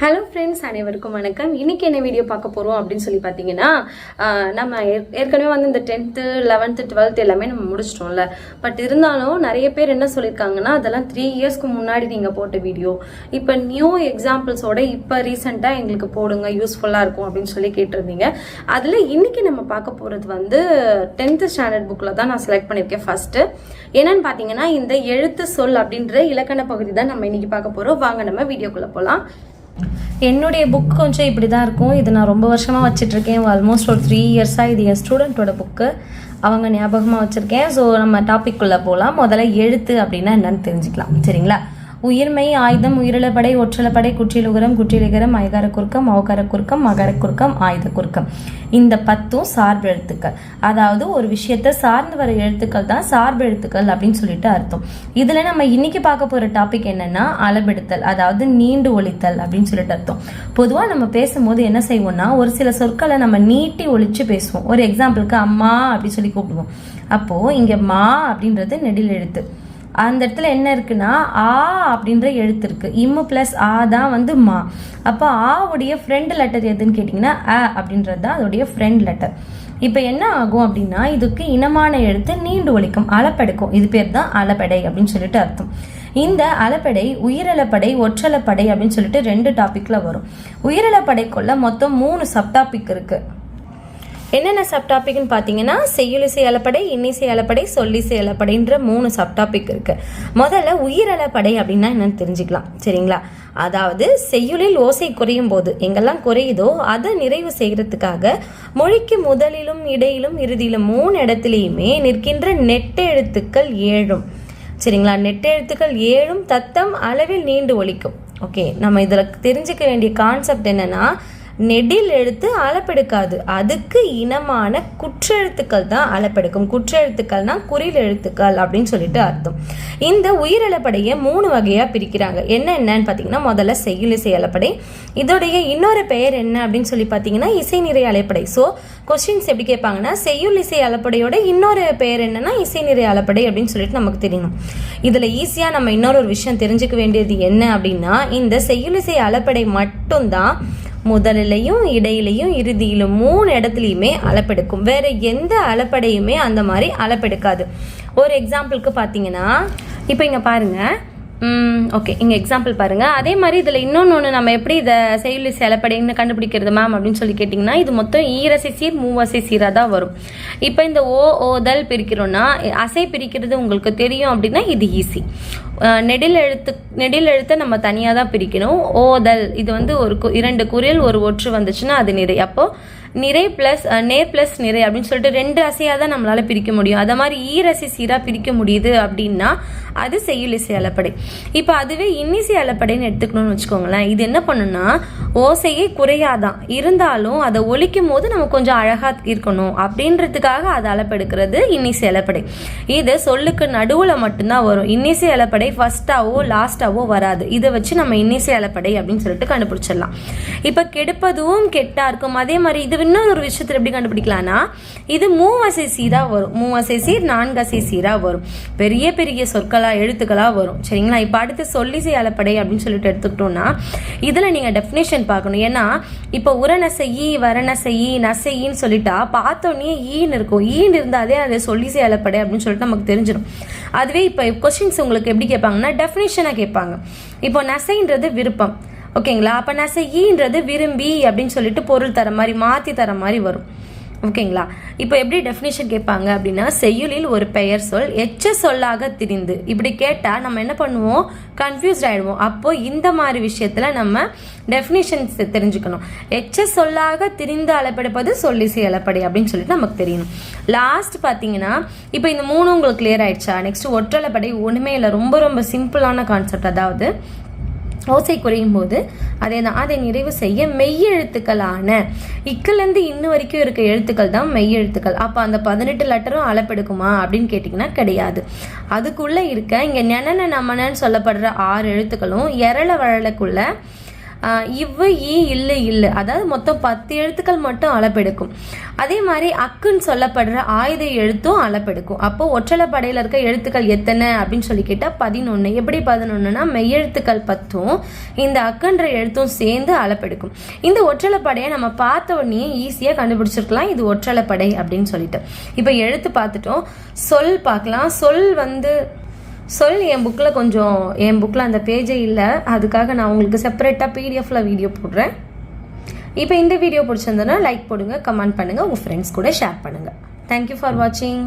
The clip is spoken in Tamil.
ஹலோ ஃப்ரெண்ட்ஸ் அனைவருக்கும் வணக்கம். இன்னைக்கு என்ன வீடியோ பார்க்க போகிறோம் அப்படின்னு சொல்லி பார்த்தீங்கன்னா நம்ம ஏற்கனவே வந்து இந்த டென்த்து லெவன்த்து டுவெல்த் எல்லாமே நம்ம முடிச்சிட்டோம்ல. பட் இருந்தாலும் நிறைய பேர் என்ன சொல்லியிருக்காங்கன்னா அதெல்லாம் த்ரீ இயர்ஸ்க்கு முன்னாடி நீங்கள் போட்ட வீடியோ இப்போ நியூ எக்ஸாம்பிள்ஸோட இப்போ ரீசெண்டாக எங்களுக்கு போடுங்க யூஸ்ஃபுல்லாக இருக்கும் அப்படின்னு சொல்லி கேட்டிருந்தீங்க. அதில் இன்னைக்கு நம்ம பார்க்க போகிறது வந்து டென்த்து ஸ்டாண்டர்ட் புக்கில் தான் நான் செலக்ட் பண்ணியிருக்கேன் ஃபர்ஸ்ட்டு என்னன்னு பார்த்தீங்கன்னா இந்த எழுத்து சொல் அப்படின்ற இலக்கண பகுதி தான் நம்ம இன்றைக்கி பார்க்க போகிறோம் வாங்க நம்ம வீடியோக்குள்ளே போகலாம் என்னுடைய புக் கொஞ்சம் இப்படி தான் இருக்கும். இது நான் ரொம்ப வருஷமாக வச்சிட்ருக்கேன். ஆல்மோஸ்ட் ஒரு த்ரீ இயர்ஸாக இது என் ஸ்டூடெண்ட்டோட புக்கு அவங்க ஞாபகமாக வச்சுருக்கேன். ஸோ நம்ம டாபிக் போகலாம் முதல்ல எழுத்து அப்படின்னா என்னன்னு தெரிஞ்சுக்கலாம். சரிங்களா? உயிர்மை ஆயுதம் உயிரிழப்படை ஒற்றலப்படை குற்றிலுகரம் குற்றிலிகரம் ஐகார குறுக்கம் அவகார குறுக்கம் மகர குறுக்கம் ஆயுத குறுக்கம். இந்த பத்தும் சார்பு எழுத்துக்கள். அதாவது ஒரு விஷயத்தை சார்ந்து வர எழுத்துக்கள் தான் சார்பு எழுத்துக்கள் அப்படின்னு சொல்லிட்டு அர்த்தம். இதில் நம்ம இன்னைக்கு பார்க்க போகிற டாபிக் என்னன்னா அளபெடுத்தல் அதாவது நீண்டு ஒழித்தல் அப்படின்னு சொல்லிட்டு அர்த்தம். பொதுவாக நம்ம பேசும்போது என்ன செய்வோம்னா ஒரு சில சொற்களை நம்ம நீட்டி ஒழிச்சு பேசுவோம். ஒரு எக்ஸாம்பிளுக்கு அம்மா அப்படி சொல்லி கூப்பிடுவோம். அப்போது இங்கே மா அப்படின்றது நெடில் எழுத்து. அந்த இடத்துல என்ன இருக்குன்னா ஆ அப்படின்ற எழுத்து இருக்கு. இம்மு பிளஸ் ஆ தான் வந்து மா. அப்போ ஆவுடைய ஃப்ரெண்ட் லெட்டர் எதுன்னு கேட்டிங்கன்னா அ அப்படின்றது தான் அதோடைய ஃப்ரெண்ட் லெட்டர் இப்போ என்ன ஆகும் அப்படின்னா இதுக்கு இனமான எழுத்து நீண்டு ஒழிக்கும் அளப்பெடுக்கும். இது பேர் தான் அளப்படை அப்படின்னு சொல்லிட்டு அர்த்தம். இந்த அலப்படை உயிரலப்படை ஒற்றலப்படை அப்படின்னு சொல்லிட்டு ரெண்டு டாப்பிக்கில் வரும். உயிரலப்படைக்குள்ள மொத்தம் மூணு சப்டாபிக் இருக்குது என்னென்ன சப்டாபிக்னு பார்த்தீங்கன்னா செய்யுளிசை அலப்படை இன்னிசை அலப்படை சொல்லிசை அலப்படைன்ற மூணு சப்டாபிக் இருக்குது முதல்ல உயிரலப்படை அப்படின்னா என்னென்னு தெரிஞ்சுக்கலாம். சரிங்களா? அதாவது செய்யுளில் ஓசை குறையும் போது எங்கெல்லாம் குறையுதோ அதை நிறைவு செய்கிறதுக்காக மொழிக்கு முதலிலும் இடையிலும் இறுதியிலும் மூணு இடத்துலையுமே நிற்கின்ற நெட்டெழுத்துக்கள் ஏழும். சரிங்களா? நெட்டெழுத்துக்கள் ஏழும் தத்தம் அளவில் நீண்டு ஒழிக்கும் ஓகே நம்ம இதில் தெரிஞ்சுக்க வேண்டிய கான்செப்ட் என்னென்னா நெடில் எழுத்து அளப்பெடுக்காது அதுக்கு இனமான குற்றெழுத்துக்கள் தான் அளப்பெடுக்கும் குற்றெழுத்துக்கள்னா குறில் எழுத்துக்கள் அப்படின்னு சொல்லிட்டு அர்த்தம். இந்த உயிரிழப்படையை மூணு வகையாக பிரிக்கிறாங்க. என்ன என்னன்னு பார்த்தீங்கன்னா முதல்ல செய்யுளிசை அலப்படை இதோடைய இன்னொரு பெயர் என்ன அப்படின்னு சொல்லி பார்த்தீங்கன்னா இசை நிறை அலைப்படை ஸோ கொஸ்டின்ஸ் எப்படி கேட்பாங்கன்னா செய்யுள் இசை அலப்படையோட இன்னொரு பெயர் என்னன்னா இசை நிறை அலப்படை அப்படின்னு சொல்லிட்டு நமக்கு தெரியணும். இதில் ஈஸியாக நம்ம இன்னொரு ஒரு விஷயம் தெரிஞ்சுக்க வேண்டியது என்ன அப்படின்னா இந்த செய்யுளிசை அலப்படை மட்டும்தான் முதலிலையும் இடையிலையும் இறுதியிலும் மூணு இடத்துலையுமே அளப்பெடுக்கும். வேற எந்த அளப்படையுமே அந்த மாதிரி அளப்பெடுக்காது. ஒரு எக்ஸாம்பிளுக்கு பார்த்தீங்கன்னா இப்போ இங்கே பாருங்கள் ஓகே இங்கே எக்ஸாம்பிள் பாருங்கள் அதே மாதிரி இதில் இன்னொன்று ஒன்று நம்ம எப்படி இதை செயலி செலப்படைன்னு கண்டுபிடிக்கிறது மேம் அப்படின்னு சொல்லி கேட்டிங்கன்னா இது மொத்தம் ஈரசை சீர் மூவசை சீராக தான் வரும். இப்போ இந்த ஓ ஓதல் பிரிக்கிறோன்னா அசை பிரிக்கிறது உங்களுக்கு தெரியும் அப்படின்னா இது ஈஸி நெடில் எழுத்து நெடில் எழுத்தை நம்ம தனியாக தான் பிரிக்கணும். ஓதல் இது வந்து ஒரு கு- இரண்டு குரில் ஒரு ஒற்று வந்துச்சுன்னா அது நிறை. அப்போது நிறை ப்ளஸ் நேர் ப்ளஸ் நிறை அப்படின்னு சொல்லிட்டு ரெண்டு அசையாக தான் நம்மளால் பிரிக்க முடியும். அதை மாதிரி ஈரசி சீராக பிரிக்க முடியுது அப்படின்னா அது செய்யுளிசை அலப்படை. இப்போ அதுவே இன்னிசை அலப்படைன்னு எடுத்துக்கணும்னு வச்சுக்கோங்களேன். இது என்ன பண்ணுன்னா ஓசையே குறையாதான். இருந்தாலும் அதை ஒழிக்கும் போது நம்ம கொஞ்சம் அழகாக இருக்கணும். அப்படின்றதுக்காக அதை அலப்பெடுக்கிறது இன்னிசை அலப்படை. இது சொல்லுக்கு நடுவில் மட்டும்தான் வரும். இன்னிசை அலப்படை ஃபஸ்ட்டாவோ லாஸ்ட்டாவோ வராது. இதை வச்சு நம்ம இன்னிசை அலப்படை அப்படின்னு சொல்லிட்டு கண்டுபிடிச்சிடலாம். இப்போ கெடுப்பதும் கெட்டா இருக்கும். அதே மாதிரி இது இன்னும் ஒரு விஷயத்தில் எப்படி கண்டுபிடிக்கலாம்னா இது மூவசை சீராக வரும். மூவசை சீர் நான்கசை சீராக வரும். பெரிய பெரிய சொற்களாக எழுத்துக்களாக எழுத்துக்களாக வரும். சரிங்களா? இப்போ அடுத்து சொல்லிசை அலப்படை அப்படின்னு சொல்லிட்டு எடுத்துக்கிட்டோம்னா இதில் நீங்கள் டெஃபினேஷன் பார்க்கணும். ஏன்னா இப்போ உரநசையி வரணசையி நசையின்னு சொல்லிட்டா பார்த்தோன்னே ஈன்னு இருக்கும். ஈன்னு இருந்தாலே அது சொல்லிசை அலப்படை அப்படின்னு சொல்லிட்டு நமக்கு தெரிஞ்சிடும் அதுவே இப்போ கொஸ்டின்ஸ் உங்களுக்கு எப்படி கேட்பாங்கன்னா டெஃபினேஷனாக கேட்பாங்க. இப்போ நசைன்றது விருப்பம். ஓகேங்களா? அப்போ நசையின்றது விரும்பி அப்படின்னு சொல்லிட்டு பொருள் தர மாதிரி மாற்றி தர மாதிரி வரும். ஓகேங்களா? இப்போ எப்படி டெஃபினேஷன் கேட்பாங்க அப்படின்னா செய்யுளில் ஒரு பெயர் சொல் எச்ச சொல்லாக திரிந்து. இப்படி கேட்டால் நம்ம என்ன பண்ணுவோம்? கன்ஃபியூஸ்ட் ஆகிடுவோம் அப்போது இந்த மாதிரி விஷயத்தில் நம்ம டெஃபினேஷன்ஸ் தெரிஞ்சுக்கணும். எச்ச சொல்லாக திரிந்து அளப்பெடுப்பது சொல்லிசை அளப்படை அப்படின்னு சொல்லிட்டு நமக்கு தெரியணும். லாஸ்ட் பார்த்தீங்கன்னா இப்போ இந்த மூணு உங்களுக்கு கிளியர் ஆயிடுச்சா? நெக்ஸ்ட் ஒற்றலைப்படை ஒன்றுமே இல்லை. ரொம்ப ரொம்ப சிம்பிளான கான்செப்ட் அதாவது ஓசை குறையும் போது அதே தான் அதை நிறைவு செய்ய மெய்யெழுத்துக்களான இக்கிலேருந்து இன்னும் வரைக்கும் இருக்க எழுத்துக்கள் தான் மெய்யெழுத்துக்கள் அப்போ அந்த பதினெட்டு லெட்டரும் அளப்பெடுக்குமா அப்படின்னு கேட்டிங்கன்னா கிடையாது. அதுக்குள்ளே இருக்க இங்கே நெனன நமனன்னு சொல்லப்படுற ஆறு எழுத்துக்களும் எரள வழலுக்குள்ள இவ் இவ்வு ஈ இல்லை இல்லை. அதாவது மொத்தம் பத்து எழுத்துக்கள் மட்டும் அளப்பெடுக்கும். அதே மாதிரி அக்குன்னு சொல்லப்படுற ஆயுத எழுத்தும் அளப்பெடுக்கும். அப்போ ஒற்றலைப்படையில் இருக்க எழுத்துக்கள் எத்தனை அப்படின்னு சொல்லி கேட்டால் பதினொன்று எப்படி பதினொன்றுனா மெய்யெழுத்துக்கள் பத்தும் இந்த அக்குன்ற எழுத்தும் சேர்ந்து அளப்பெடுக்கும். இந்த ஒற்றலைப்படையை நம்ம பார்த்த உடனே ஈஸியாக கண்டுபிடிச்சிருக்கலாம். இது ஒற்றலைப்படை அப்படின்னு சொல்லிட்டு. இப்போ எழுத்து பார்த்துட்டோம். சொல் பார்க்கலாம். சொல் வந்து சொல் என் புக்கில் கொஞ்சம் என் புக்கில் அந்த பேஜே இல்லை. அதுக்காக நான் உங்களுக்கு செப்பரேட்டாக பிடிஎஃபில் வீடியோ போடுறேன். இப்போ இந்த வீடியோ பிடிச்சிருந்ததுன்னா லைக் போடுங்க கமெண்ட் பண்ணுங்கள் உங்கள் ஃப்ரெண்ட்ஸ் கூட ஷேர் பண்ணுங்கள் தேங்க்யூ ஃபார் வாட்சிங்